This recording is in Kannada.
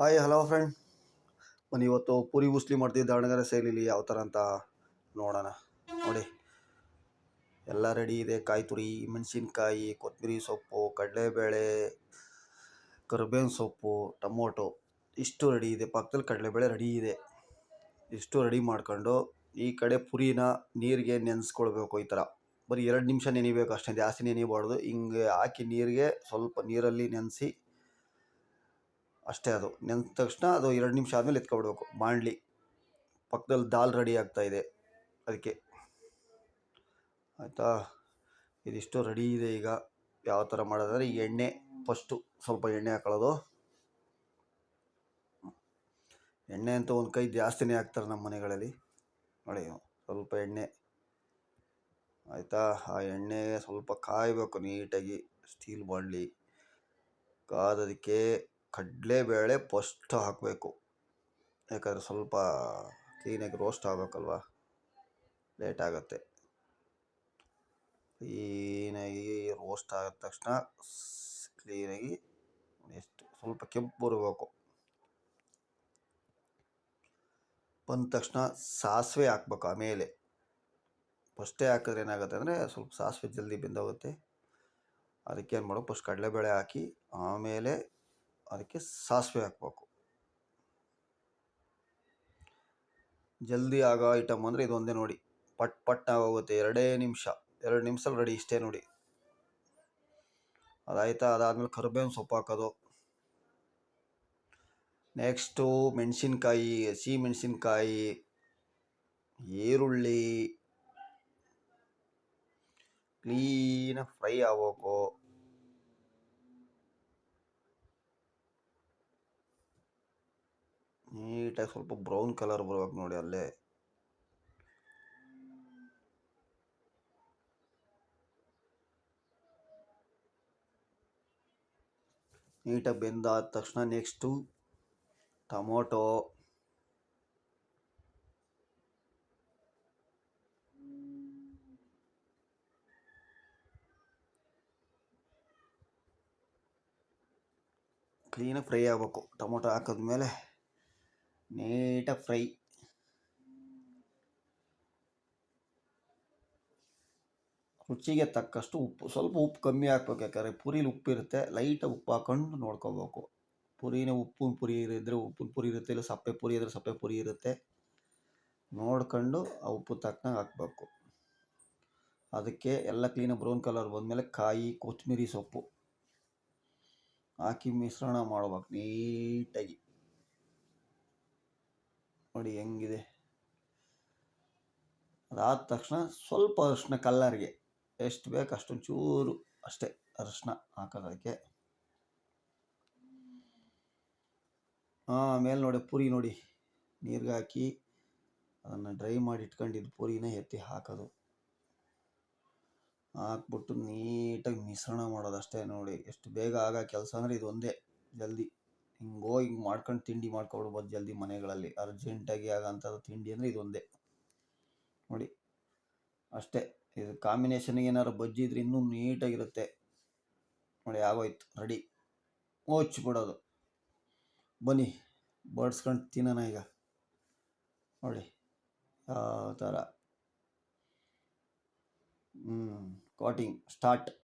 ಹಾಯ್ ಹಲೋ ಫ್ರೆಂಡ್ ಬನ್ನಿ, ಇವತ್ತು ಪೂರಿ ಉಸ್ಲಿ ಮಾಡ್ತೀವಿ ದಾವಣಗೆರೆ ಶೈಲಿಲಿ ಯಾವ ಥರ ಅಂತ ನೋಡೋಣ. ನೋಡಿ, ಎಲ್ಲ ರೆಡಿ ಇದೆ. ಕಾಯಿ ತುರಿ, ಮೆಣಸಿನ್ಕಾಯಿ, ಕೊತ್ತಂಬರಿ ಸೊಪ್ಪು, ಕಡಲೆಬೇಳೆ, ಕರಿಬೇವಿನ ಸೊಪ್ಪು, ಟೊಮೊಟೊ, ಇಷ್ಟು ರೆಡಿ ಇದೆ. ಪಕ್ಕದಲ್ಲಿ ಕಡಲೆಬೇಳೆ ರೆಡಿ ಇದೆ. ಇಷ್ಟು ರೆಡಿ ಮಾಡ್ಕೊಂಡು ಈ ಕಡೆ ಪುರಿನ ನೀರಿಗೆ ನೆನೆಸ್ಕೊಳ್ಬೇಕು ಈ ಥರ. ಬರೀ ಎರಡು ನಿಮಿಷ ನೆನಿಬೇಕು ಅಷ್ಟೇ. ಜಾಸ್ತಿ ನೆನಿಬಾರ್ದು. ಹಿಂಗೆ ಹಾಕಿ ನೀರಿಗೆ ಸ್ವಲ್ಪ ನೀರಲ್ಲಿ ನೆನೆಸಿ ಅಷ್ಟೇ ಅದು. ನೆನೆದ ತಕ್ಷಣ ಅದು ಎರಡು ನಿಮಿಷ ಆದಮೇಲೆ ಎತ್ಕೊಬಿಡ್ಬೇಕು. ಬಾಣಲಿ ಪಕ್ಕದಲ್ಲಿ ದಾಲ್ ರೆಡಿ ಆಗ್ತಾ ಇದೆ. ಅದಕ್ಕೆ. ಆಯಿತಾ? ಇದಿಷ್ಟು ರೆಡಿ ಇದೆ ಈಗ. ಯಾವ ಥರ ಮಾಡೋದಂದರೆ ಈ ಎಣ್ಣೆ ಫಸ್ಟು ಸ್ವಲ್ಪ ಎಣ್ಣೆ ಹಾಕೊಳ್ಳೋದು. ಎಣ್ಣೆ ಅಂತ ಒಂದು ಕೈ ಜಾಸ್ತಿನೇ ಹಾಕ್ತಾರೆ ನಮ್ಮ ಮನೆಗಳಲ್ಲಿ. ನೋಡಿ, ಸ್ವಲ್ಪ ಎಣ್ಣೆ. ಆಯಿತಾ? ಆ ಎಣ್ಣೆ ಸ್ವಲ್ಪ ಕಾಯಬೇಕು ನೀಟಾಗಿ. ಸ್ಟೀಲ್ ಬಾಣಲಿ. ಕಾದದಕ್ಕೆ ಕಡಲೆಬೇಳೆ ಫಸ್ಟ್ ಹಾಕಬೇಕು. ಯಾಕಂದರೆ ಸ್ವಲ್ಪ ಕ್ಲೀನಾಗಿ ರೋಸ್ಟ್ ಆಗಬೇಕಲ್ವ? ಲೇಟ್ ಆಗುತ್ತೆ. ಕ್ಲೀನಾಗಿ ರೋಸ್ಟ್ ಆದ ತಕ್ಷಣ ಕ್ಲೀನಾಗಿ ಎಷ್ಟು ಸ್ವಲ್ಪ ಕೆಂಪು ಬರಬೇಕು ಬಂದ ತಕ್ಷಣ ಸಾಸಿವೆ ಹಾಕ್ಬೇಕು ಆಮೇಲೆ. ಫಸ್ಟೇ ಹಾಕಿದ್ರೆ ಏನಾಗುತ್ತೆ ಅಂದರೆ ಸ್ವಲ್ಪ ಸಾಸಿವೆ ಜಲ್ದಿ ಬೆಂದೋಗುತ್ತೆ. ಅದಕ್ಕೆ ಏನು ಮಾಡೋ ಫಸ್ಟ್ ಕಡಲೆಬೇಳೆ ಹಾಕಿ ಆಮೇಲೆ ಅದಕ್ಕೆ ಸಾಸಿವೆ ಹಾಕಬೇಕು. ಜಲ್ದಿ ಆಗೋ ಐಟಮ್ ಅಂದರೆ ಇದೊಂದೇ ನೋಡಿ. ಪಟ್ ಪಟ್ ಆಗೋಗುತ್ತೆ, ಎರಡೇ ನಿಮಿಷ, ಎರಡು ನಿಮಿಷದಲ್ಲಿ ರೆಡಿ ಇಷ್ಟೇ ನೋಡಿ. ಅದಾಯ್ತಾ? ಅದಾದಮೇಲೆ ಕರಿಬೇವಿನ ಸೊಪ್ಪು ಹಾಕೋದು. ನೆಕ್ಸ್ಟು ಮೆಣಸಿನ್ಕಾಯಿ, ಹಸಿ ಮೆಣಸಿನ್ಕಾಯಿ, ಈರುಳ್ಳಿ ಕ್ಲೀನಾಗಿ ಫ್ರೈ ಆಗಬೇಕು. ನೀಟಾಗಿ ಸ್ವಲ್ಪ ಬ್ರೌನ್ ಕಲರ್ ಬರ್ಬೇಕು ನೋಡಿ ಅಲ್ಲೇ. ನೀಟಾಗಿ ಬೆಂದಾದ ತಕ್ಷಣ ನೆಕ್ಸ್ಟು ಟೊಮೊಟೊ. ಕ್ಲೀನಾಗಿ ಫ್ರೈ ಆಗಬೇಕು. ಟೊಮೊಟೊ ಹಾಕಿದ್ಮೇಲೆ ನೀಟಾಗಿ ಫ್ರೈ ರುಚಿಗೆ ತಕ್ಕಷ್ಟು ಉಪ್ಪು, ಸ್ವಲ್ಪ ಉಪ್ಪು ಕಮ್ಮಿ ಹಾಕ್ಬೇಕು. ಯಾಕಂದರೆ ಪುರಿಲಿ ಉಪ್ಪು ಇರುತ್ತೆ ಲೈಟಾಗಿ ಉಪ್ಪು ಹಾಕೊಂಡು ನೋಡ್ಕೋಬೇಕು. ಪುರಿನೇ ಉಪ್ಪಿನ ಪುರಿ ಇದ್ದರೆ ಉಪ್ಪಿನ ಪುರಿ ಇರುತ್ತೆ, ಇಲ್ಲ ಸಪ್ಪೆ ಪುರಿ ಇದ್ದರೆ ಸಪ್ಪೆ ಪುರಿ ಇರುತ್ತೆ. ನೋಡ್ಕೊಂಡು ಆ ಉಪ್ಪು ತಕ್ಕನಾಗ ಹಾಕ್ಬೇಕು. ಅದಕ್ಕೆ ಎಲ್ಲ ಕ್ಲೀನಾಗಿ ಬ್ರೌನ್ ಕಲರ್ ಬಂದಮೇಲೆ ಕಾಯಿ, ಕೊತ್ತಂಬರಿ ಸೊಪ್ಪು ಹಾಕಿ ಮಿಶ್ರಣ ಮಾಡ್ಬೇಕು ನೀಟಾಗಿ. ನೋಡಿ ಹೆಂಗಿದೆ. ಅದಾದ ತಕ್ಷಣ ಸ್ವಲ್ಪ ಅರಿಶಿನ ಕಲ್ಲರ್ಗೆ, ಎಷ್ಟು ಬೇಕು ಅಷ್ಟೊಂದು ಚೂರು ಅಷ್ಟೇ ಅರಿಶಿನ ಹಾಕೋದಕ್ಕೆ. ಆಮೇಲೆ ನೋಡಿ ಪುರಿ ನೋಡಿ, ನೀರಿಗೆ ಹಾಕಿ ಅದನ್ನು ಡ್ರೈ ಮಾಡಿ ಇಟ್ಕೊಂಡಿದ್ದು ಪುರಿನ ಎತ್ತಿ ಹಾಕೋದು. ಹಾಕ್ಬಿಟ್ಟು ನೀಟಾಗಿ ಮಿಶ್ರಣ ಮಾಡೋದು ಅಷ್ಟೇ ನೋಡಿ, ಎಷ್ಟು ಬೇಗ ಆಗೋ ಕೆಲಸ ಅಂದರೆ ಇದು ಒಂದೇ ಜಲ್ದಿ. ಹಿಂಗೆ ಮಾಡ್ಕೊಂಡು ತಿಂಡಿ ಮಾಡ್ಕೊಬಿಡ್ಬೋದು ಜಲ್ದಿ ಮನೆಗಳಲ್ಲಿ. ಅರ್ಜೆಂಟಾಗಿ ಆಗೋಂಥದ್ದು ತಿಂಡಿ ಅಂದರೆ ಇದೊಂದೇ. ನೋಡಿ, ಅಷ್ಟೇ. ಇದು ಕಾಂಬಿನೇಷನ್ಗೆ ಏನಾದ್ರು ಬಜ್ಜಿ ಇದ್ರೆ ಇನ್ನೂ ನೀಟಾಗಿರುತ್ತೆ. ನೋಡಿ, ಆಗೋಯ್ತು. ರೆಡಿ. ಬಿಡೋದು ಬನ್ನಿ, ಬಡ್ಸ್ಕೊಂಡು ತಿನ್ನೋಣ ಈಗ. ನೋಡಿ ಯಾವ ಥರ ಹ್ಞೂ ಕಾಟಿಂಗ್ ಸ್ಟಾರ್ಟ್